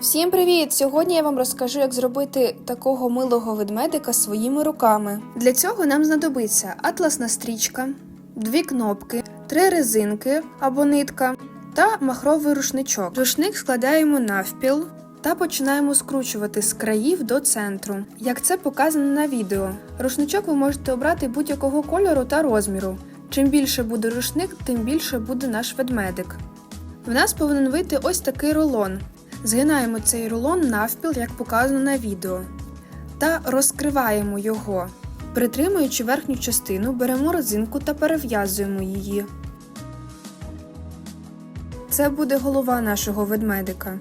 Всім привіт! Сьогодні я вам розкажу, як зробити такого милого ведмедика своїми руками. Для цього нам знадобиться атласна стрічка, дві кнопки, три резинки або нитка та махровий рушничок. Рушник складаємо навпіл та починаємо скручувати з країв до центру, як це показано на відео. Рушничок ви можете обрати будь-якого кольору та розміру. Чим більше буде рушник, тим більше буде наш ведмедик. В нас повинен вийти ось такий рулон. Згинаємо цей рулон навпіл, як показано на відео, та розкриваємо його. Притримуючи верхню частину, беремо резинку та перев'язуємо її. Це буде голова нашого ведмедика.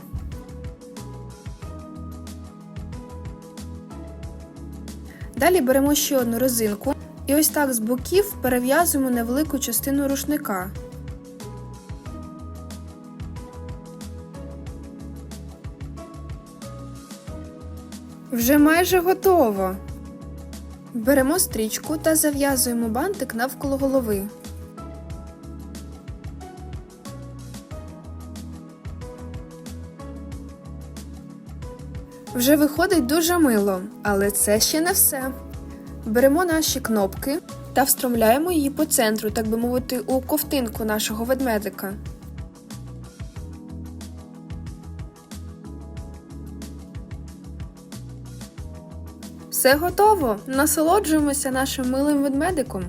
Далі беремо ще одну резинку і ось так з боків перев'язуємо невелику частину рушника. Вже майже готово. Беремо стрічку та зав'язуємо бантик навколо голови. Вже виходить дуже мило, але це ще не все. Беремо наші кнопки та встромляємо її по центру, так би мовити, у ковтинку нашого ведмедика. Все готово. Насолоджуємося нашим милим ведмедиком.